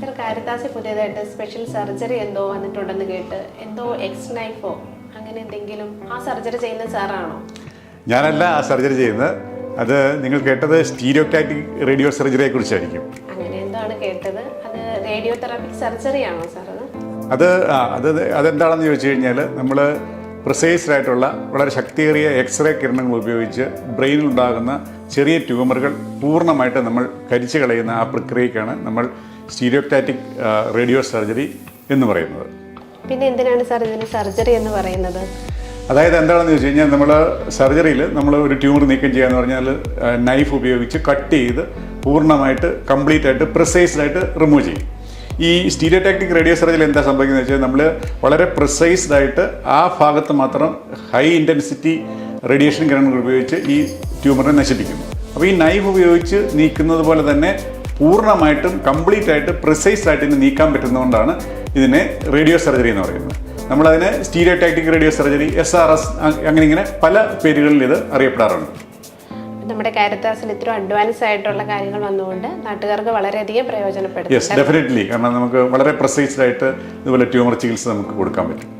Sir Caritas പുതിയതായിട്ട് special surgery എന്തോ വന്നിട്ടുണ്ടെന്ന് കേട്ട് എന്തോ എക്സ് നൈഫോ അങ്ങനെ എന്തെങ്കിലും ആ സർജറി ചെയ്യുന്ന സാറാണോ? ഞാനല്ല ആ സർജറി ചെയ്യുന്നത്. അത് നിങ്ങൾ കേട്ടത് സ്റ്റീരിയോടാറ്റിക് റേഡിയോ സർജറിയെ കുറിച്ചായിരിക്കും. അങ്ങനെ എന്താണ് കേട്ടത്? അത് റേഡിയോ തെറാപ്പിക് സർജറി ആണോ സാർ അത്? അത് അത് അതെന്താണെന്ന് ചോദിച്ചു കഴിഞ്ഞാൽ നമ്മൾ പ്രിസൈസ്ഡ് ആയിട്ടുള്ള വളരെ ശക്തിയേറിയ എക്സ്റേ കിരണങ്ങൾ ഉപയോഗിച്ച് ബ്രെയിനിൽ ഉണ്ടാകുന്ന ചെറിയ ട്യൂമറുകൾ പൂർണമായിട്ട് നമ്മൾ കരിച്ചു കളയുന്ന ആ പ്രക്രിയക്കാണ് നമ്മൾ സ്റ്റീരിയോടാറ്റിക് റേഡിയോ സർജറി എന്ന് പറയുന്നത്. പിന്നെ എന്തിനാണ് സാർ ഇതിന് സർജറി എന്ന് പറയുന്നത്? അതായത് എന്താണെന്ന് വെച്ച് കഴിഞ്ഞാൽ നമ്മൾ സർജറിയിൽ നമ്മൾ ഒരു ട്യൂമർ നീക്കം ചെയ്യാന്ന് പറഞ്ഞാൽ നൈഫ് ഉപയോഗിച്ച് കട്ട് ചെയ്ത് പൂർണമായിട്ട് കംപ്ലീറ്റ് ആയിട്ട് പ്രിസൈസ്ഡ് ആയിട്ട് റിമൂവ് ചെയ്യും. ഈ സ്റ്റീരിയോടാക്ടിക് റേഡിയോ സർജറിയിൽ എന്താ സംഭവിക്കുന്നത് വെച്ചാൽ നമ്മൾ വളരെ പ്രിസൈസ്ഡ് ആയിട്ട് ആ ഭാഗത്ത് മാത്രം ഹൈ ഇന്റൻസിറ്റി റേഡിയേഷൻ കിരണങ്ങൾ ഉപയോഗിച്ച് ഈ ട്യൂമറിനെ നശിപ്പിക്കും അപ്പോൾ ഈ നൈഫ് ഉപയോഗിച്ച് നീക്കുന്നത് പോലെ തന്നെ പൂർണമായിട്ടും കംപ്ലീറ്റ് ആയിട്ട് പ്രിസൈസ് ആയിട്ട് ഇതിനെ നീക്കാൻ പറ്റുന്നതുകൊണ്ടാണ് ഇതിനെ റേഡിയോ സർജറി എന്ന് പറയുന്നത്. നമ്മളതിനെ stereotactic radio surgery S R S അങ്ങനെ ഇങ്ങനെ പല പേരുകളിൽ ഇത് അറിയപ്പെടാറുണ്ട്. നമ്മുടെ കാര്യത്താസിൽ ഇത്ര അഡ്വാൻസ് ആയിട്ടുള്ള കാര്യങ്ങൾ വന്നുകൊണ്ട് നാട്ടുകാർക്ക് വളരെയധികം പ്രയോജനപ്പെടും യെസ് ഡെഫിനറ്റ്ലി കാരണം നമുക്ക് വളരെ പ്രസൈസ്ഡ് ആയിട്ട് ഇതുപോലെ ട്യൂമർ ചികിത്സ നമുക്ക് കൊടുക്കാൻ പറ്റും.